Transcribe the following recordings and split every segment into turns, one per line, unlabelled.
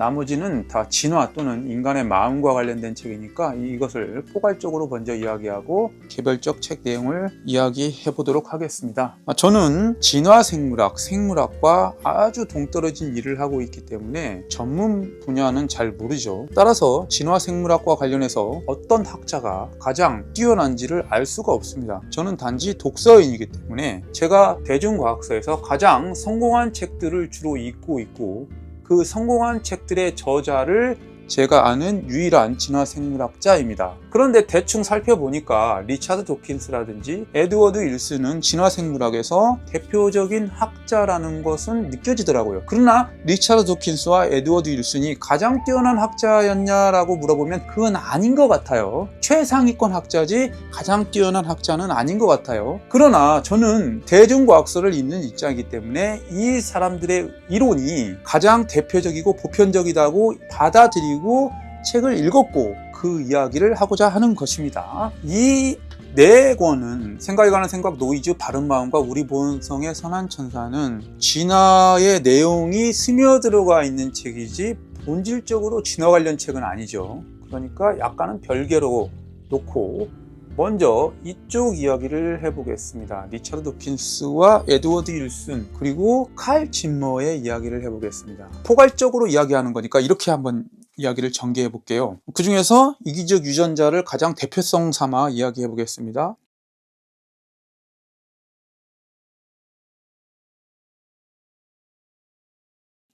나머지는 다 진화 또는 인간의 마음과 관련된 책이니까 이것을 포괄적으로 먼저 이야기하고 개별적 책 내용을 이야기해 보도록 하겠습니다. 아, 저는 진화 생물학, 생물학과 아주 동떨어진 일을 하고 있기 때문에 전문 분야는 잘 모르죠. 따라서 진화 생물학과 관련해서 어떤 학자가 가장 뛰어난지를 알 수가 없습니다. 저는 단지 독서인이기 때문에 제가 대중과학서에서 가장 성공한 책들을 주로 읽고 있고 그 성공한 책들의 저자를 제가 아는 유일한 진화 생물학자입니다. 그런데 대충 살펴보니까 리차드 도킨스라든지 에드워드 일스는 진화 생물학에서 대표적인 학자라는 것은 느껴지더라고요. 그러나 리차드 도킨스와 에드워드 일슨이 가장 뛰어난 학자였냐라고 물어보면 그건 아닌 것 같아요. 최상위권 학자지 가장 뛰어난 학자는 아닌 것 같아요. 그러나 저는 대중과학서를 읽는 입장이기 때문에 이 사람들의 이론이 가장 대표적이고 보편적이다고 받아들이고 책을 읽었고 그 이야기를 하고자 하는 것입니다. 이 네 권은 생각에 관한 생각, 노이즈, 바른 마음과 우리 본성의 선한 천사는 진화의 내용이 스며들어가 있는 책이지 본질적으로 진화 관련 책은 아니죠. 그러니까 약간은 별개로 놓고 먼저 이쪽 이야기를 해보겠습니다. 리차드 도킨스와 에드워드 윌슨 그리고 칼 짐머의 이야기를 해보겠습니다. 포괄적으로 이야기하는 거니까 이렇게 한번 이야기를 전개해 볼게요. 그 중에서 이기적 유전자를 가장 대표성 삼아 이야기해 보겠습니다.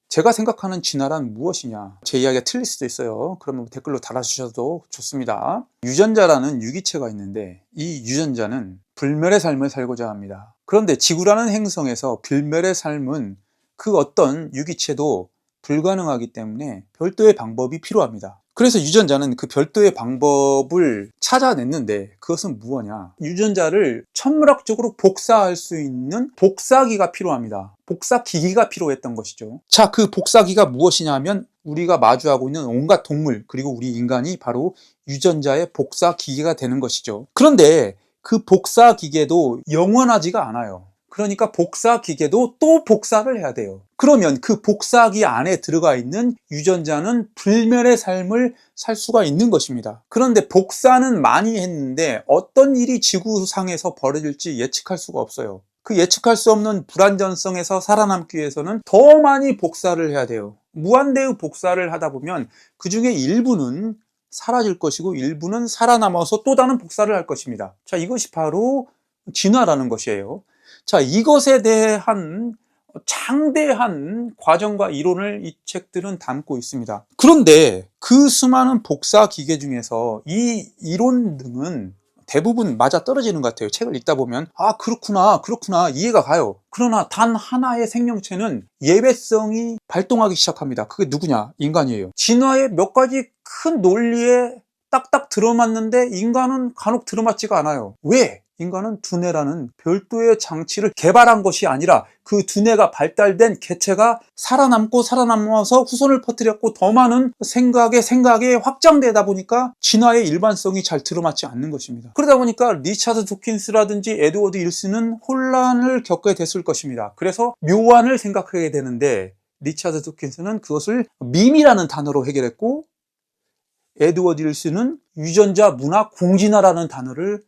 제가 생각하는 진화란 무엇이냐? 제 이야기가 틀릴 수도 있어요. 그러면 댓글로 달아주셔도 좋습니다. 유전자라는 유기체가 있는데 이 유전자는 불멸의 삶을 살고자 합니다. 그런데 지구라는 행성에서 불멸의 삶은 그 어떤 유기체도 불가능하기 때문에 별도의 방법이 필요합니다. 그래서 유전자는 그 별도의 방법을 찾아냈는데 그것은 무엇냐? 유전자를 천문학적으로 복사할 수 있는 복사기가 필요합니다. 복사 기기가 필요했던 것이죠. 자, 그 복사기가 무엇이냐면 우리가 마주하고 있는 온갖 동물 그리고 우리 인간이 바로 유전자의 복사 기계가 되는 것이죠. 그런데 그 복사 기계도 영원하지가 않아요. 그러니까 복사 기계도 또 복사를 해야 돼요. 그러면 그 복사기 안에 들어가 있는 유전자는 불멸의 삶을 살 수가 있는 것입니다. 그런데 복사는 많이 했는데 어떤 일이 지구상에서 벌어질지 예측할 수가 없어요. 그 예측할 수 없는 불안전성에서 살아남기 위해서는 더 많이 복사를 해야 돼요. 무한대의 복사를 하다 보면 그 중에 일부는 사라질 것이고 일부는 살아남아서 또 다른 복사를 할 것입니다. 자, 이것이 바로 진화라는 것이에요. 자, 이것에 대한 장대한 과정과 이론을 이 책들은 담고 있습니다. 그런데 그 수많은 복사 기계 중에서 이 이론 등은 대부분 맞아 떨어지는 것 같아요. 책을 읽다 보면 아 그렇구나 그렇구나 이해가 가요. 그러나 단 하나의 생명체는 예배성이 발동하기 시작합니다. 그게 누구냐? 인간이에요. 진화의 몇 가지 큰 논리에 딱딱 들어맞는데 인간은 간혹 들어맞지가 않아요. 왜? 인간은 두뇌라는 별도의 장치를 개발한 것이 아니라 그 두뇌가 발달된 개체가 살아남고 살아남아서 후손을 퍼뜨렸고 더 많은 생각에 생각에 확장되다 보니까 진화의 일반성이 잘 들어맞지 않는 것입니다. 그러다 보니까 리차드 도킨스라든지 에드워드 일스는 혼란을 겪게 됐을 것입니다. 그래서 묘안을 생각하게 되는데 리차드 도킨스는 그것을 밈이라는 단어로 해결했고 에드워드 일스는 유전자 문화 공진화라는 단어를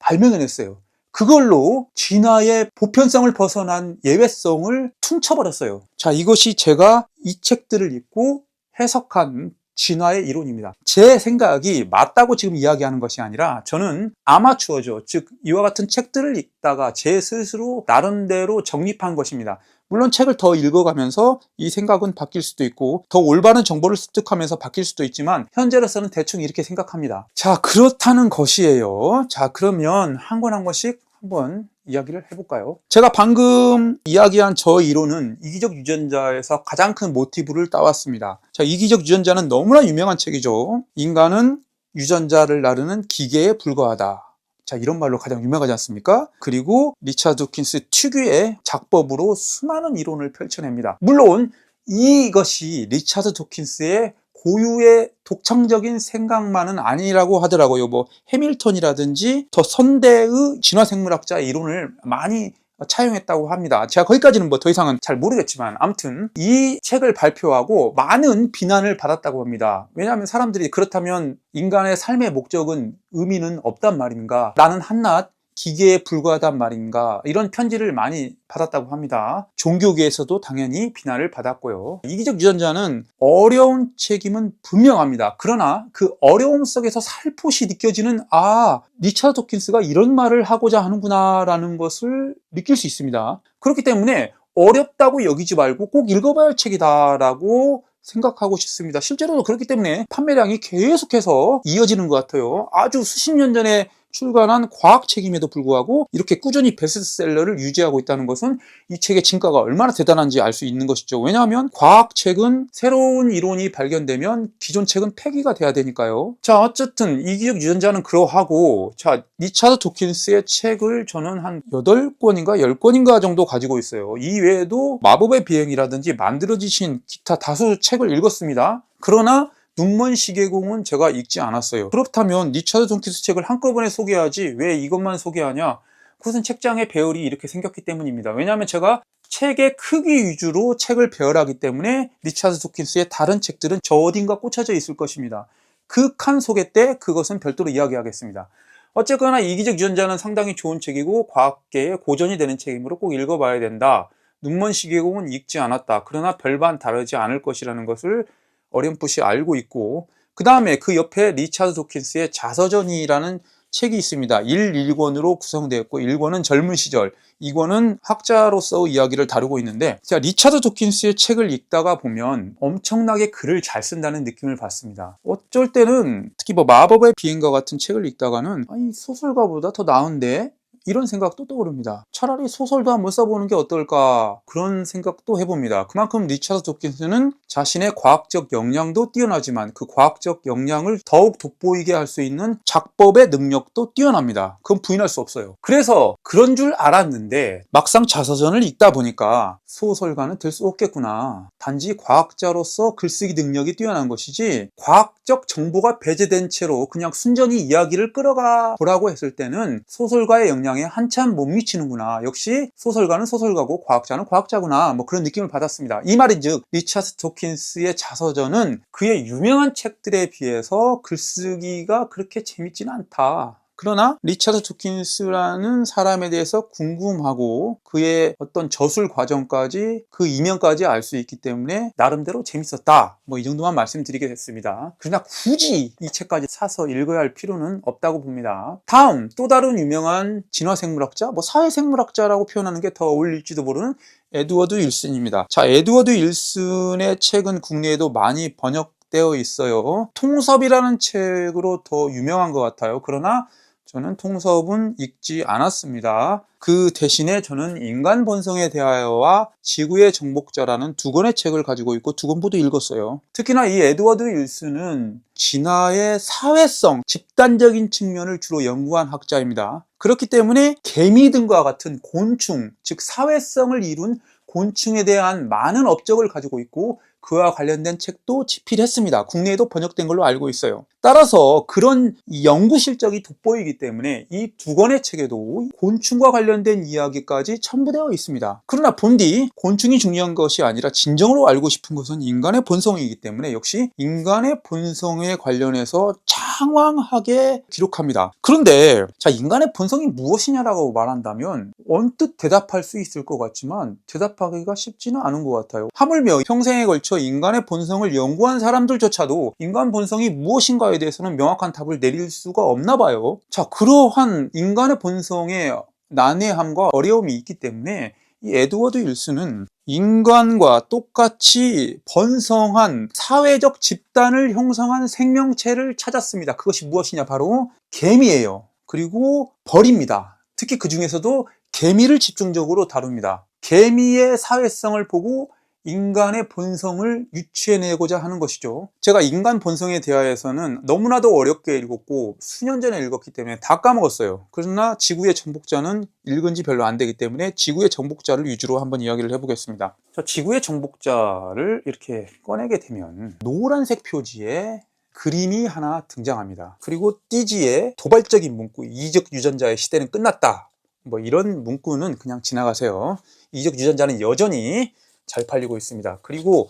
발명해냈어요. 그걸로 진화의 보편성을 벗어난 예외성을 퉁쳐버렸어요. 자, 이것이 제가 이 책들을 읽고 해석한 진화의 이론입니다. 제 생각이 맞다고 지금 이야기하는 것이 아니라 저는 아마추어죠. 즉, 이와 같은 책들을 읽다가 제 스스로 나름대로 정립한 것입니다. 물론 책을 더 읽어가면서 이 생각은 바뀔 수도 있고 더 올바른 정보를 습득하면서 바뀔 수도 있지만 현재로서는 대충 이렇게 생각합니다. 자 그렇다는 것이에요. 자 그러면 한권한 권씩 한번 이야기를 해볼까요? 제가 방금 이야기한 저 이론은 이기적 유전자에서 가장 큰 모티브를 따왔습니다. 자 이기적 유전자는 너무나 유명한 책이죠. 인간은 유전자를 나르는 기계에 불과하다. 자, 이런 말로 가장 유명하지 않습니까? 그리고 리차드 킨스 특유의 작법으로 수많은 이론을 펼쳐냅니다. 물론 이것이 리차드 도킨스의 고유의 독창적인 생각만은 아니라고 하더라고요. 뭐 해밀턴이라든지 더 선대의 진화생물학자의 이론을 많이 차용했다고 합니다. 제가 거기까지는 뭐 더 이상은 잘 모르겠지만 아무튼 이 책을 발표하고 많은 비난을 받았다고 합니다. 왜냐하면 사람들이 그렇다면 인간의 삶의 목적은 의미는 없단 말인가? 나는 한낱 기계에 불과하단 말인가 이런 편지를 많이 받았다고 합니다. 종교계에서도 당연히 비난을 받았고요. 이기적 유전자는 어려운 책임은 분명합니다. 그러나 그 어려움 속에서 살포시 느껴지는 아 리차드 도킨스가 이런 말을 하고자 하는구나 라는 것을 느낄 수 있습니다. 그렇기 때문에 어렵다고 여기지 말고 꼭 읽어봐야 할 책이다라고 생각하고 싶습니다. 실제로도 그렇기 때문에 판매량이 계속해서 이어지는 것 같아요. 아주 수십 년 전에 출간한 과학 책임에도 불구하고 이렇게 꾸준히 베스트셀러를 유지하고 있다는 것은 이 책의 진가가 얼마나 대단한지 알 수 있는 것이죠. 왜냐하면 과학 책은 새로운 이론이 발견되면 기존 책은 폐기가 돼야 되니까요. 자, 어쨌든 이기적 유전자는 그러하고 자, 리차드 도킨스의 책을 저는 한 8권인가 10권인가 정도 가지고 있어요. 이 외에도 마법의 비행이라든지 만들어지신 기타 다수 책을 읽었습니다. 그러나 눈먼 시계공은 제가 읽지 않았어요. 그렇다면 리차드 돈키스 책을 한꺼번에 소개하지 왜 이것만 소개하냐? 그것은 책장의 배열이 이렇게 생겼기 때문입니다. 왜냐하면 제가 책의 크기 위주로 책을 배열하기 때문에 리차드 도킨스의 다른 책들은 저 어딘가 꽂혀져 있을 것입니다. 그 칸 소개 때 그것은 별도로 이야기하겠습니다. 어쨌거나 이기적 유전자는 상당히 좋은 책이고 과학계의 고전이 되는 책이므로 꼭 읽어봐야 된다. 눈먼 시계공은 읽지 않았다. 그러나 별반 다르지 않을 것이라는 것을 어렴풋이 알고 있고 그 다음에 그 옆에 리차드 도킨스의 자서전이라는 책이 있습니다. 1, 1권으로 구성되었고 1권은 젊은 시절, 2권은 학자로서 이야기를 다루고 있는데 자, 리차드 도킨스의 책을 읽다가 보면 엄청나게 글을 잘 쓴다는 느낌을 받습니다. 어쩔 때는 특히 뭐 마법의 비행과 같은 책을 읽다가는 아니 소설가보다 더 나은데 이런 생각도 떠오릅니다. 차라리 소설도 한번 써보는 게 어떨까 그런 생각도 해봅니다. 그만큼 리차드 도킨스는 자신의 과학적 역량도 뛰어나지만 그 과학적 역량을 더욱 돋보이게 할 수 있는 작법의 능력도 뛰어납니다. 그건 부인할 수 없어요. 그래서 그런 줄 알았는데 막상 자서전을 읽다 보니까 소설가는 될 수 없겠구나. 단지 과학자로서 글쓰기 능력이 뛰어난 것이지 과학적 정보가 배제된 채로 그냥 순전히 이야기를 끌어가 보라고 했을 때는 소설가의 역량 에 한참 못 미치는구나. 역시 소설가는 소설가고 과학자는 과학자구나. 뭐 그런 느낌을 받았습니다. 이 말인즉 리차드 도킨스의 자서전은 그의 유명한 책들에 비해서 글쓰기가 그렇게 재밌지는 않다. 그러나 리차드 도킨스라는 사람에 대해서 궁금하고 그의 어떤 저술 과정까지 그 이면까지 알 수 있기 때문에 나름대로 재밌었다. 뭐 이 정도만 말씀드리겠습니다. 그러나 굳이 이 책까지 사서 읽어야 할 필요는 없다고 봅니다. 다음 또 다른 유명한 진화생물학자, 뭐 사회생물학자라고 표현하는 게 더 어울릴지도 모르는 에드워드 윌슨입니다. 자, 에드워드 윌슨의 책은 국내에도 많이 번역 되어 있어요. 통섭이라는 책으로 더 유명한 것 같아요. 그러나 저는 통섭은 읽지 않았습니다. 그 대신에 저는 인간 본성에 대하여와 지구의 정복자라는 두 권의 책을 가지고 있고 두 권 모두 읽었어요. 특히나 이 에드워드 윌슨은 진화의 사회성, 집단적인 측면을 주로 연구한 학자입니다. 그렇기 때문에 개미 등과 같은 곤충, 즉 사회성을 이룬 곤충에 대한 많은 업적을 가지고 있고 그와 관련된 책도 집필했습니다. 국내에도 번역된 걸로 알고 있어요. 따라서 그런 연구 실적이 돋보이기 때문에 이 두 권의 책에도 곤충과 관련된 이야기까지 첨부되어 있습니다. 그러나 본디 곤충이 중요한 것이 아니라 진정으로 알고 싶은 것은 인간의 본성이기 때문에 역시 인간의 본성에 관련해서 장황하게 기록합니다. 그런데 자 인간의 본성이 무엇이냐라고 말한다면 언뜻 대답할 수 있을 것 같지만 대답하기가 쉽지는 않은 것 같아요. 하물며 평생에 걸쳐 인간의 본성을 연구한 사람들조차도 인간 본성이 무엇인가에 대해서는 명확한 답을 내릴 수가 없나 봐요. 자 그러한 인간의 본성의 난해함과 어려움이 있기 때문에 이 에드워드 윌슨은 인간과 똑같이 번성한 사회적 집단을 형성한 생명체를 찾았습니다. 그것이 무엇이냐? 바로 개미예요. 그리고 벌입니다. 특히 그 중에서도 개미를 집중적으로 다룹니다. 개미의 사회성을 보고 인간의 본성을 유추해내고자 하는 것이죠. 제가 인간 본성에 대하여서는 너무나도 어렵게 읽었고 수년 전에 읽었기 때문에 다 까먹었어요. 그러나 지구의 정복자는 읽은 지 별로 안 되기 때문에 지구의 정복자를 위주로 한번 이야기를 해보겠습니다. 자, 지구의 정복자를 이렇게 꺼내게 되면 노란색 표지에 그림이 하나 등장합니다. 그리고 띠지에 도발적인 문구 이적 유전자의 시대는 끝났다. 뭐 이런 문구는 그냥 지나가세요. 이적 유전자는 여전히 잘 팔리고 있습니다. 그리고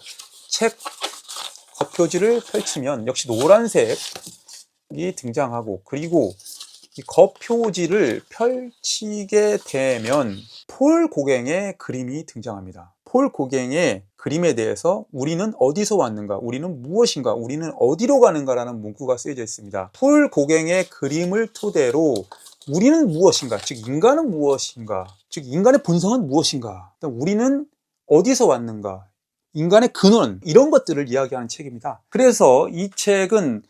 책 겉표지를 펼치면 역시 노란색이 등장하고 그리고 이 겉표지를 펼치게 되면 폴 고갱의 그림이 등장합니다. 폴 고갱의 그림에 대해서 우리는 어디서 왔는가, 우리는 무엇인가, 우리는 어디로 가는가라는 문구가 쓰여져 있습니다. 폴 고갱의 그림을 토대로 우리는 무엇인가, 즉 인간은 무엇인가, 즉 인간의 본성은 무엇인가, 우리는 어디서 왔는가, 인간의 근원 이런 것들을 이야기하는 책입니다. 그래서 이 책은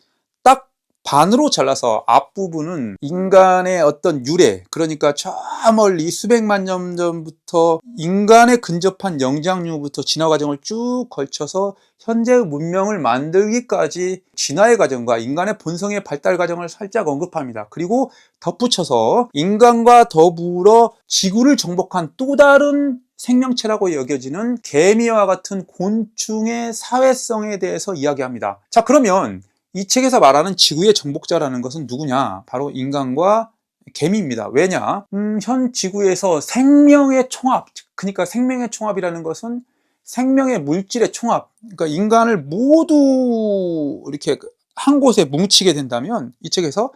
딱 반으로 잘라서 앞부분은 인간의 어떤 유래, 그러니까 저 멀리 수백만 년 전부터 인간에 근접한 영장류부터 진화 과정을 쭉 걸쳐서 현재의 문명을 만들기까지 진화의 과정과 인간의 본성의 발달 과정을 살짝 언급합니다. 그리고 덧붙여서 인간과 더불어 지구를 정복한 또 다른 생명체라고 여겨지는 개미와 같은 곤충의 사회성에 대해서 이야기합니다. 자, 그러면 이 책에서 말하는 지구의 정복자라는 것은 누구냐? 바로 인간과 개미입니다. 왜냐? 음, 현 지구에서 생명의 총합, 그러니까 생명의 총합이라는 것은 생명의 물질의 총합, 그러니까 인간을 모두 이렇게 한 곳에 뭉치게 된다면 이 책에서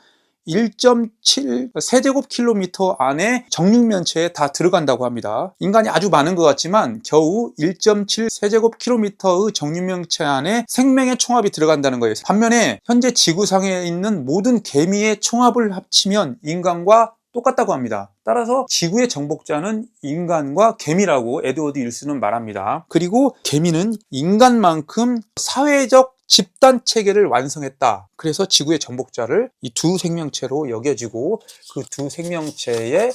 1.7 세제곱킬로미터 안에 정육면체에 다 들어간다고 합니다. 인간이 아주 많은 것 같지만 겨우 1.7 세제곱킬로미터의 정육면체 안에 생명의 총합이 들어간다는 거예요. 반면에 현재 지구상에 있는 모든 개미의 총합을 합치면 인간과 똑같다고 합니다. 따라서 지구의 정복자는 인간과 개미라고 에드워드 일스는 말합니다. 그리고 개미는 인간만큼 사회적 집단 체계를 완성했다. 그래서 지구의 정복자를 이 두 생명체로 여겨지고 그 두 생명체의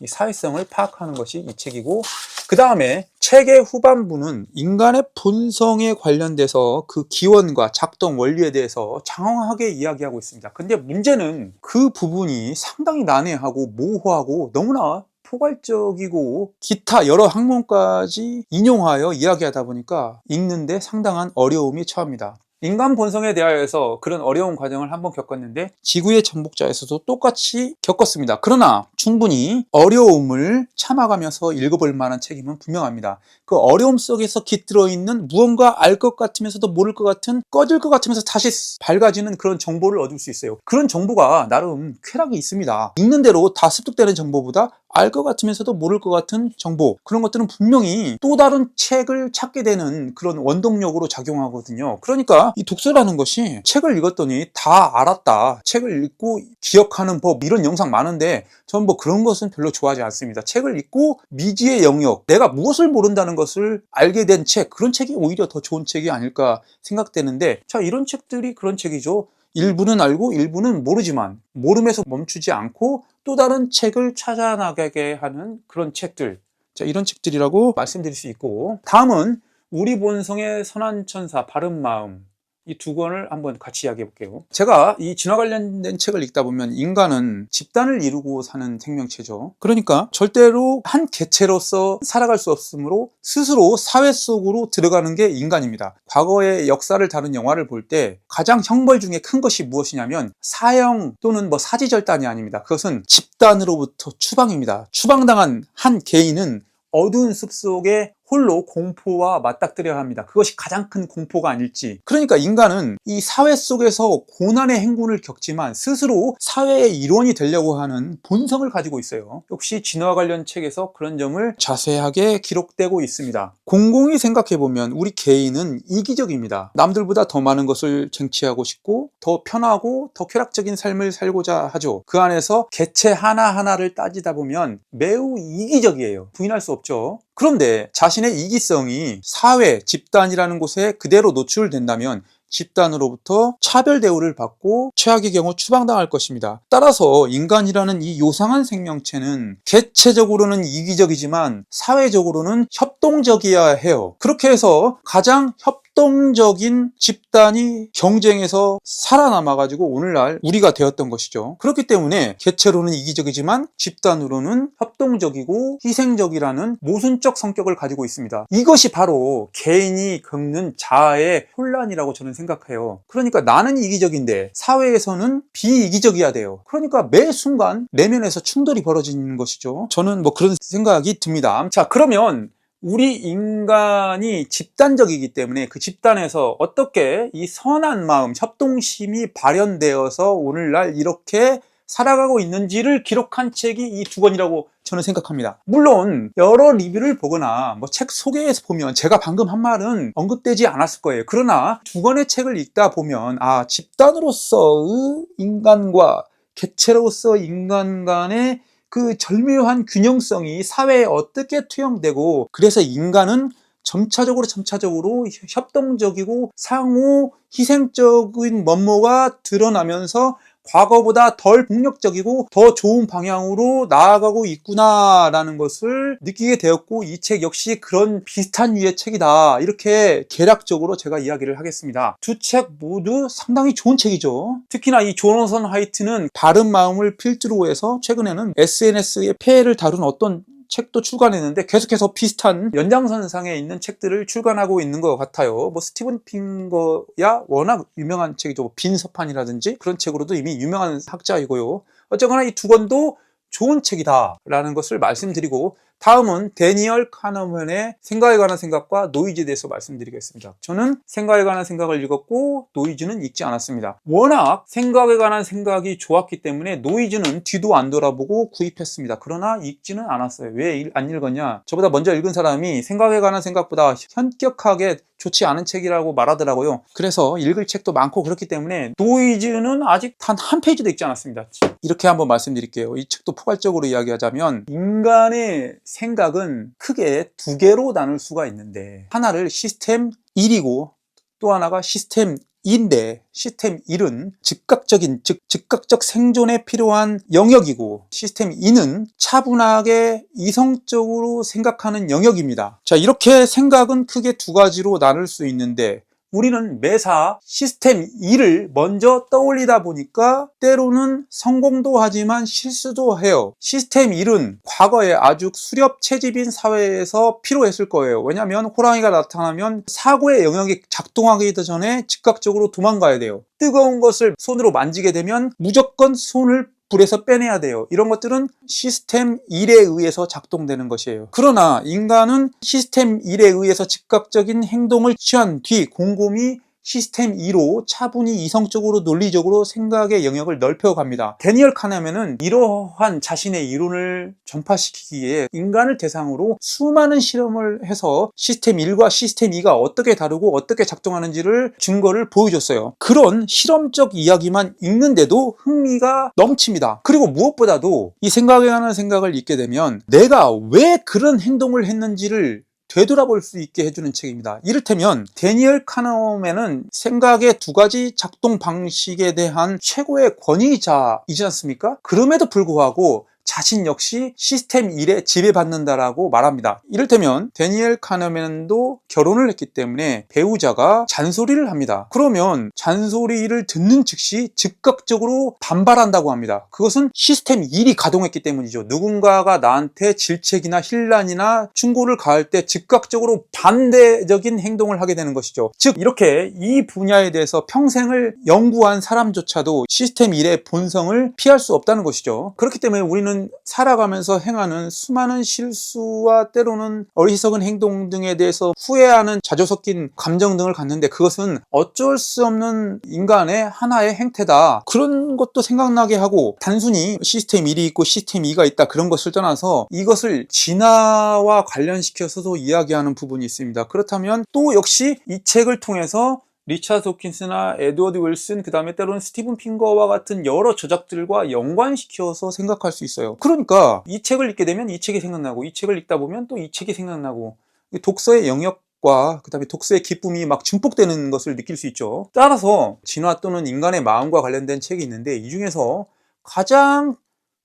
이 사회성을 파악하는 것이 이 책이고 그 다음에 책의 후반부는 인간의 본성에 관련돼서 그 기원과 작동 원리에 대해서 장황하게 이야기하고 있습니다. 근데 문제는 그 부분이 상당히 난해하고 모호하고 너무나 포괄적이고 기타 여러 학문까지 인용하여 이야기하다 보니까 읽는데 상당한 어려움이 처합니다. 인간 본성에 대하여서 그런 어려운 과정을 한번 겪었는데 지구의 정복자에서도 똑같이 겪었습니다. 그러나 충분히 어려움을 참아가면서 읽어볼 만한 책임은 분명합니다. 그 어려움 속에서 깃들어 있는 무언가 알 것 같으면서도 모를 것 같은 꺼질 것 같으면서 다시 밝아지는 그런 정보를 얻을 수 있어요. 그런 정보가 나름 쾌락이 있습니다. 읽는 대로 다 습득되는 정보보다 알 것 같으면서도 모를 것 같은 정보 그런 것들은 분명히 또 다른 책을 찾게 되는 그런 원동력으로 작용하거든요. 그러니까 이 독서라는 것이 책을 읽었더니 다 알았다. 책을 읽고 기억하는 법 이런 영상 많은데 전 뭐 그런 것은 별로 좋아하지 않습니다. 책을 읽고 미지의 영역, 내가 무엇을 모른다는 것을 알게 된 책, 그런 책이 오히려 더 좋은 책이 아닐까 생각되는데 자 이런 책들이 그런 책이죠. 일부는 알고 일부는 모르지만 모름에서 멈추지 않고 또 다른 책을 찾아 나가게 하는 그런 책들. 자 이런 책들이라고 말씀드릴 수 있고. 다음은 우리 본성의 선한 천사 바른 마음 이 두 권을 한번 같이 이야기해 볼게요. 제가 이 진화 관련된 책을 읽다 보면 인간은 집단을 이루고 사는 생명체죠. 그러니까 절대로 한 개체로서 살아갈 수 없으므로 스스로 사회 속으로 들어가는 게 인간입니다. 과거의 역사를 다룬 영화를 볼 때 가장 형벌 중에 큰 것이 무엇이냐면 사형 또는 뭐 사지절단이 아닙니다. 그것은 집단으로부터 추방입니다. 추방당한 한 개인은 어두운 숲 속에 홀로 공포와 맞닥뜨려야 합니다. 그것이 가장 큰 공포가 아닐지. 그러니까 인간은 이 사회 속에서 고난의 행군을 겪지만 스스로 사회의 일원이 되려고 하는 본성을 가지고 있어요. 역시 진화 관련 책에서 그런 점을 자세하게 기록되고 있습니다. 공공히 생각해 보면 우리 개인은 이기적입니다. 남들보다 더 많은 것을 쟁취하고 싶고 더 편하고 더 쾌락적인 삶을 살고자 하죠. 그 안에서 개체 하나하나를 따지다 보면 매우 이기적이에요. 부인할 수 없죠. 그런데 자신의 이기성이 사회, 집단이라는 곳에 그대로 노출된다면 집단으로부터 차별 대우를 받고 최악의 경우 추방당할 것입니다. 따라서 인간이라는 이 요상한 생명체는 개체적으로는 이기적이지만 사회적으로는 협동적이어야 해요. 그렇게 해서 가장 협 협동적인 집단이 경쟁에서 살아남아가지고 오늘날 우리가 되었던 것이죠. 그렇기 때문에 개체로는 이기적이지만 집단으로는 협동적이고 희생적이라는 모순적 성격을 가지고 있습니다. 이것이 바로 개인이 겪는 자아의 혼란이라고 저는 생각해요. 그러니까 나는 이기적인데 사회에서는 비이기적이어야 돼요. 그러니까 매 순간 내면에서 충돌이 벌어지는 것이죠. 저는 뭐 그런 생각이 듭니다. 자, 그러면 우리 인간이 집단적이기 때문에 그 집단에서 어떻게 이 선한 마음, 협동심이 발현되어서 오늘날 이렇게 살아가고 있는지를 기록한 책이 이 두 권이라고 저는 생각합니다. 물론 여러 리뷰를 보거나 뭐 책 소개에서 보면 제가 방금 한 말은 언급되지 않았을 거예요. 그러나 두 권의 책을 읽다 보면 아 집단으로서의 인간과 개체로서 인간 간의 그 절묘한 균형성이 사회에 어떻게 투영되고 그래서 인간은 점차적으로 점차적으로 협동적이고 상호 희생적인 면모가 드러나면서 과거보다 덜 폭력적이고 더 좋은 방향으로 나아가고 있구나라는 것을 느끼게 되었고 이 책 역시 그런 비슷한 유의 책이다. 이렇게 개략적으로 제가 이야기를 하겠습니다. 두 책 모두 상당히 좋은 책이죠. 특히나 이 조너선 화이트는 바른 마음을 필두로 해서 최근에는 SNS의 폐해를 다룬 어떤 책도 출간했는데 계속해서 비슷한 연장선상에 있는 책들을 출간하고 있는 것 같아요. 뭐 스티븐 핑거야 워낙 유명한 책이죠. 뭐 빈서판이라든지 그런 책으로도 이미 유명한 학자이고요. 어쨌거나 이 두 권도 좋은 책이다라는 것을 말씀드리고 다음은 데니얼 카너먼의 생각에 관한 생각과 노이즈에 대해서 말씀드리겠습니다. 저는 생각에 관한 생각을 읽었고 노이즈는 읽지 않았습니다. 워낙 생각에 관한 생각이 좋았기 때문에 노이즈는 뒤도 안 돌아보고 구입했습니다. 그러나 읽지는 않았어요. 왜 안 읽었냐? 저보다 먼저 읽은 사람이 생각에 관한 생각보다 현격하게 좋지 않은 책이라고 말하더라고요. 그래서 읽을 책도 많고 그렇기 때문에 노이즈는 아직 단 한 페이지도 읽지 않았습니다. 이렇게 한번 말씀드릴게요. 이 책도 포괄적으로 이야기하자면 인간의 생각은 크게 두 개로 나눌 수가 있는데 하나를 시스템 1이고 또 하나가 시스템 2인데 시스템 1은 즉각적인 즉 즉각적 생존에 필요한 영역이고 시스템 2는 차분하게 이성적으로 생각하는 영역입니다. 자 이렇게 생각은 크게 두 가지로 나눌 수 있는데 우리는 매사 시스템 2를 먼저 떠올리다 보니까 때로는 성공도 하지만 실수도 해요. 시스템 1은 과거에 아주 수렵 채집인 사회에서 필요했을 거예요. 왜냐하면 호랑이가 나타나면 사고의 영역이 작동하기 전에 즉각적으로 도망가야 돼요. 뜨거운 것을 손으로 만지게 되면 무조건 손을 불에서 빼내야 돼요. 이런 것들은 시스템 1에 의해서 작동되는 것이에요. 그러나 인간은 시스템 1에 의해서 즉각적인 행동을 취한 뒤 곰곰이 시스템 2로 차분히 이성적으로 논리적으로 생각의 영역을 넓혀갑니다. 데니얼 카네멘은 이러한 자신의 이론을 전파시키기에 인간을 대상으로 수많은 실험을 해서 시스템 1과 시스템 2가 어떻게 다르고 어떻게 작동하는지를 증거를 보여줬어요. 그런 실험적 이야기만 읽는데도 흥미가 넘칩니다. 그리고 무엇보다도 이 생각에 관한 생각을 읽게 되면 내가 왜 그런 행동을 했는지를 되돌아볼 수 있게 해주는 책입니다. 이를테면 데니얼 카너맨은 생각의 두 가지 작동 방식에 대한 최고의 권위자이지 않습니까? 그럼에도 불구하고 자신 역시 시스템 1에 지배받는다라고 말합니다. 이를테면 데니엘 카너맨도 결혼을 했기 때문에 배우자가 잔소리를 합니다. 그러면 잔소리를 듣는 즉시 즉각적으로 반발한다고 합니다. 그것은 시스템 1이 가동했기 때문이죠. 누군가가 나한테 질책이나 힐난이나 충고를 가할 때 즉각적으로 반대적인 행동을 하게 되는 것이죠. 즉 이렇게 이 분야에 대해서 평생을 연구한 사람조차도 시스템 1의 본성을 피할 수 없다는 것이죠. 그렇기 때문에 우리는 살아가면서 행하는 수많은 실수와 때로는 어리석은 행동 등에 대해서 후회하는 자조 섞인 감정 등을 갖는데 그것은 어쩔 수 없는 인간의 하나의 행태다. 그런 것도 생각나게 하고 단순히 시스템 1이 있고 시스템 2가 있다 그런 것을 떠나서 이것을 진화와 관련시켜서도 이야기하는 부분이 있습니다. 그렇다면 또 역시 이 책을 통해서 리차드 호킨스나 에드워드 윌슨, 그 다음에 때로는 스티븐 핑거와 같은 여러 저작들과 연관시켜서 생각할 수 있어요. 그러니까 이 책을 읽게 되면 이 책이 생각나고, 이 책을 읽다 보면 또 이 책이 생각나고, 독서의 영역과 그 다음에 독서의 기쁨이 막 증폭되는 것을 느낄 수 있죠. 따라서 진화 또는 인간의 마음과 관련된 책이 있는데 이 중에서 가장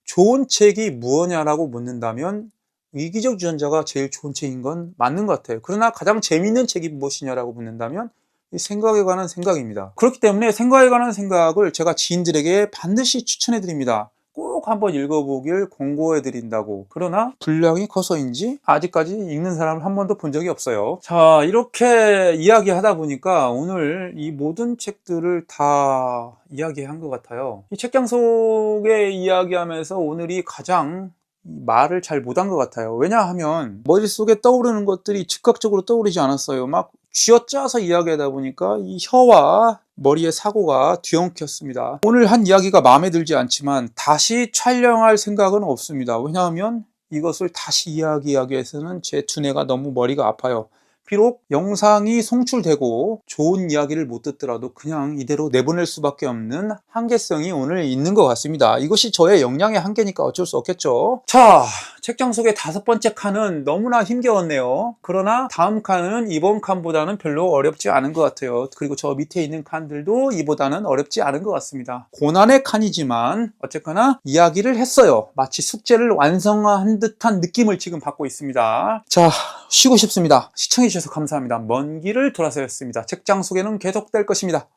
좋은 책이 무엇냐라고 묻는다면 위기적 유전자가 제일 좋은 책인 건 맞는 것 같아요. 그러나 가장 재미있는 책이 무엇이냐라고 묻는다면 이 생각에 관한 생각입니다. 그렇기 때문에 생각에 관한 생각을 제가 지인들에게 반드시 추천해 드립니다. 꼭 한번 읽어보길 권고해 드린다고. 그러나 분량이 커서인지 아직까지 읽는 사람을 한 번도 본 적이 없어요. 자, 이렇게 이야기하다 보니까 오늘 이 모든 책들을 다 이야기한 것 같아요. 이 책장 속에 이야기하면서 오늘이 가장 말을 잘 못한 것 같아요. 왜냐하면 머릿속에 떠오르는 것들이 즉각적으로 떠오르지 않았어요. 막 쥐어짜서 이야기하다 보니까 이 혀와 머리의 사고가 뒤엉켰습니다. 오늘 한 이야기가 마음에 들지 않지만 다시 촬영할 생각은 없습니다. 왜냐하면 이것을 다시 이야기하기 위해서는 제 두뇌가 너무 머리가 아파요. 비록 영상이 송출되고 좋은 이야기를 못 듣더라도 그냥 이대로 내보낼 수밖에 없는 한계성이 오늘 있는 것 같습니다. 이것이 저의 역량의 한계니까 어쩔 수 없겠죠. 자, 책장 속의 다섯 번째 칸은 너무나 힘겨웠네요. 그러나 다음 칸은 이번 칸보다는 별로 어렵지 않은 것 같아요. 그리고 저 밑에 있는 칸들도 이보다는 어렵지 않은 것 같습니다. 고난의 칸이지만 어쨌거나 이야기를 했어요. 마치 숙제를 완성한 듯한 느낌을 지금 받고 있습니다. 자, 쉬고 싶습니다. 시청해주셔서 감사합니다. 먼 길을 돌아서였습니다. 책장 속에는 계속될 것입니다.